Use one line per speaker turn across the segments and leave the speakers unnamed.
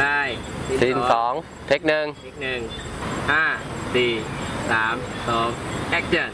ไป
ซีนสองเทคหนึ่ง
อีกหนึ่งห้าสี่สามสองแอคชั่น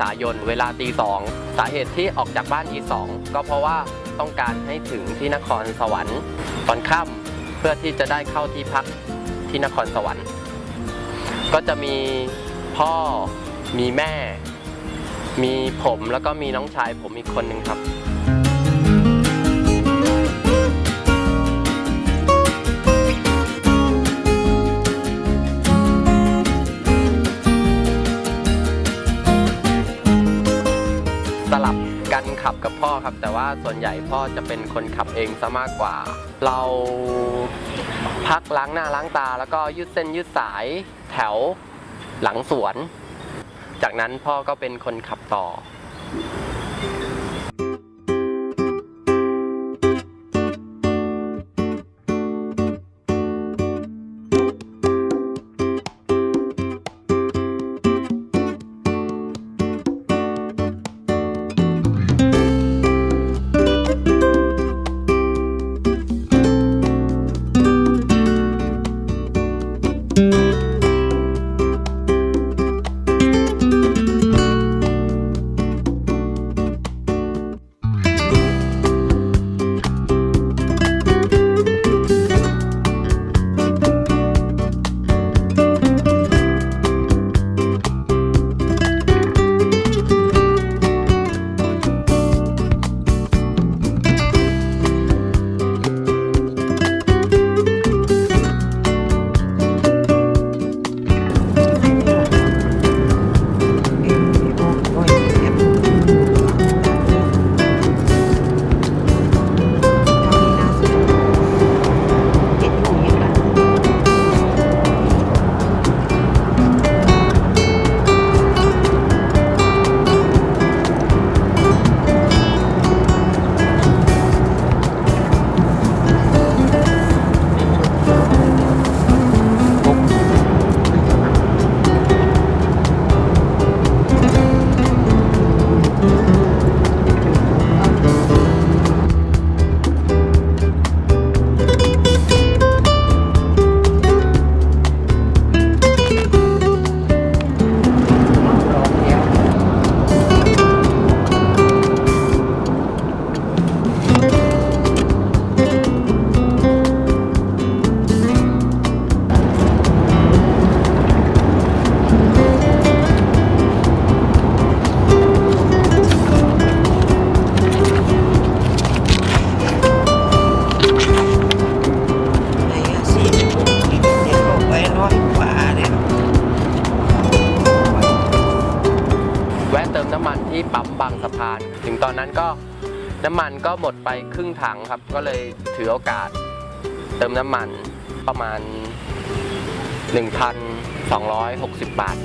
ษายนเวลาตีสองสาเหตุที่ออกจากบ้านตีสองก็เพราะว่าต้องการให้ถึงที่นครสวรรค์ตอนค่ำเพื่อที่จะได้เข้าที่พักที่นครสวรรค์ ก็จะมีพ่อมีแม่ มีผมแล้วก็มีน้องชายผมอีกคนหนึ่งครับ ขับกับพ่อครับ แต่ว่าส่วนใหญ่พ่อจะเป็นคนขับเองซะมากกว่า เราพักล้างหน้าล้างตา แล้วก็ยืดเส้นยืดสายแถวหลังสวน จากนั้นพ่อก็เป็นคนขับต่อ
ไห นั้นก็น้ำ
มันก็หมดไปครึ่งถังครับ ก็เลยถือโอกาส เติมน้ำมันประมาณ 1,260 บาท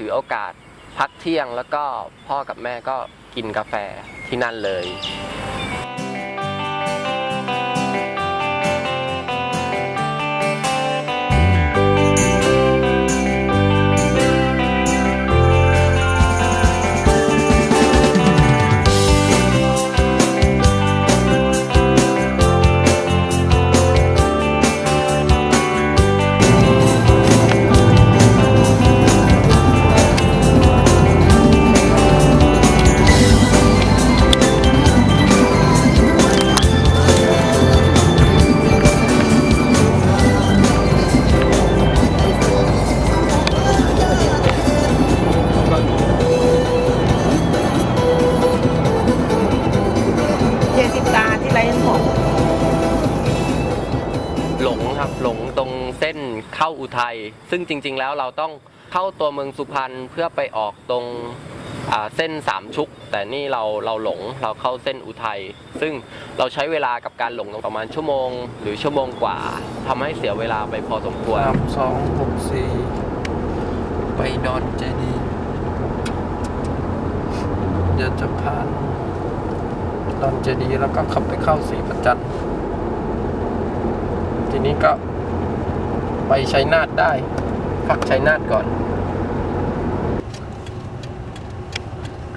ถือโอกาสพักเที่ยงแล้วก็พ่อกับแม่ก็กินกาแฟที่นั่นเลย
ทั
ย ซึ่งจริง ๆ แล้วเราต้องเข้าตัวเมืองสุพรรณเพื่อไปออกตรงเส้นสามชุก แต่นี่เราเราหลงเราเข้าเส้นอุทัย ซึ่งเราใช้เวลากับการหลงประมาณชั่วโมง หรือชั่วโมงกว่าทำให้เสียเวลาไปพอสมควร
สองหกสี่ไปดอนเจดีย์เดี๋ยวจะผ่านดอนเจดีย์แล้วก็ขับไปเข้าสีประจันทร์ทีนี้ก็ ไปชัยนาทได้พักชัยนาทก่อน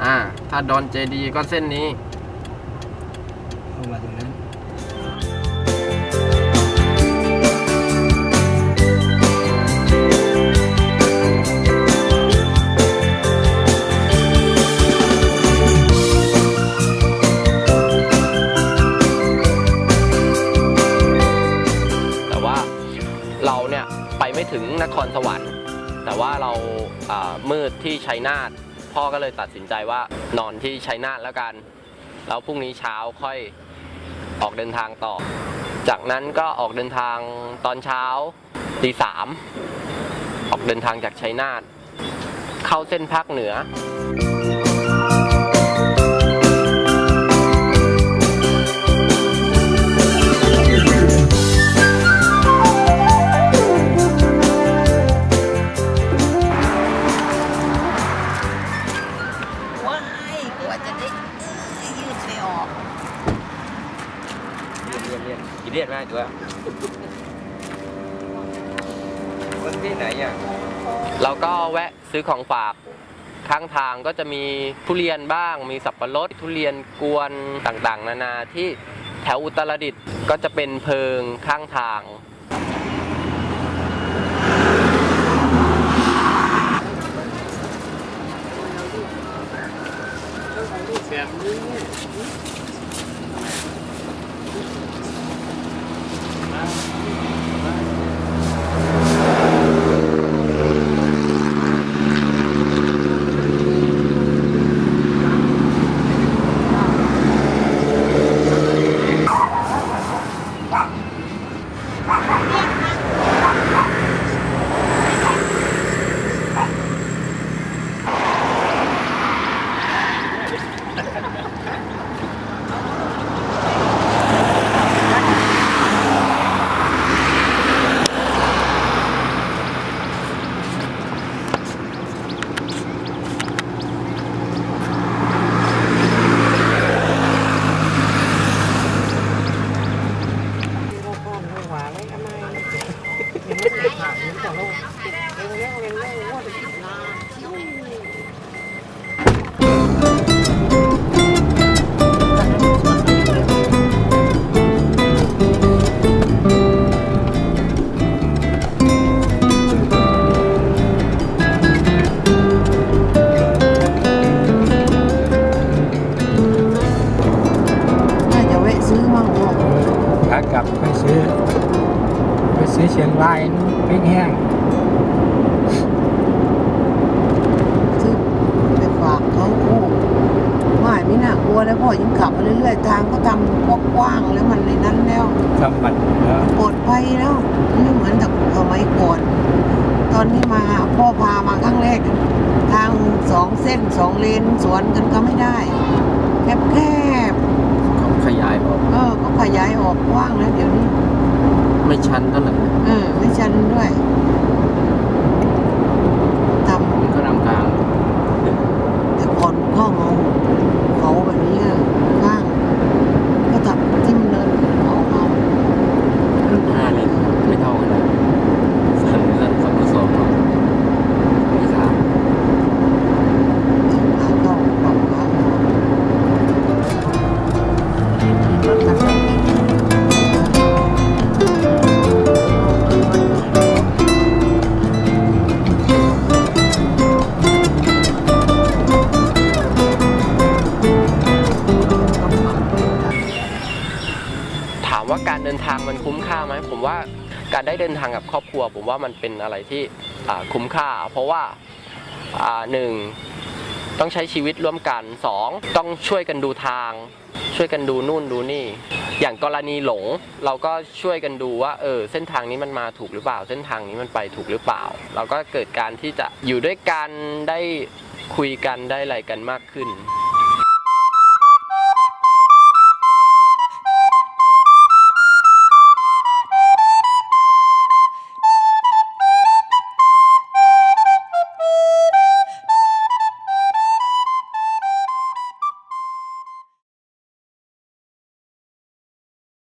อ่า ถ้าดอนเจดีก็เส้นนี้
น
ครสวรรค์ แต่ว่าเรามืดที่ชัยนาทพ่อก็เลยตัดสินใจว่านอนที่ชัยนาทแล้วกัน แล้วพรุ่งนี้เช้าค่อยออกเดินทางต่อ จากนั้นก็ออกเดินทางตอนเช้าตีสามออกเดินทางจากชัยนาทเข้าเส้นภาคเหนือ
เรี
ยนเรียนเรียนกี่เรียนมาตัวคนที่ไหนอะ
เราก็แวะซื้อของฝากข้างทางก็จะมีทุเรียนบ้าง มีสับปะรดทุเรียนกวนต่างๆ นานาที่แถวอุตรดิตถ์ก็จะเป็นเพิงข้างทาง
น่
ก
ว้างแล้วมันในนั้นแล้ว
สว
ปลอดภัยแล้วไม่เหมือนแต่สมัยก่อนตอนนี้มาพ่อพามาครั้งแรก ทางสองเส้นสองเลนสวนกันก็ไม่ได้แคบแคบ
เขาขยายออก
เออก็ขยายออกกว้างแล้วเดี๋ยวนี้
ไม่ชันเท่าไร่
เออ ไม่ชันด้วยทำ
นี่ก็รำกลาง
แต่ก่อนข้อมา นทางมันคุ้มค่าไหมผมว่าการได้เดินทางกับครอบครัว ผมว่ามันเป็นอะไรที่คุ้มค่า เพราะว่าอ่าหนึ่งต้องใช้ชีวิตร่วมกันสองต้องช่วยกันดูทาง ช่วยกันดูนู่นดูนี่ อย่างกรณีหลง เราก็ช่วยกันดูว่าเออเส้นทางนี้มันมาถูกหรือเปล่า เส้นทางนี้มันไปถูกหรือเปล่า เราก็เกิดการที่จะอยู่ด้วยกันได้คุยกันได้อะไรกันมากขึ้น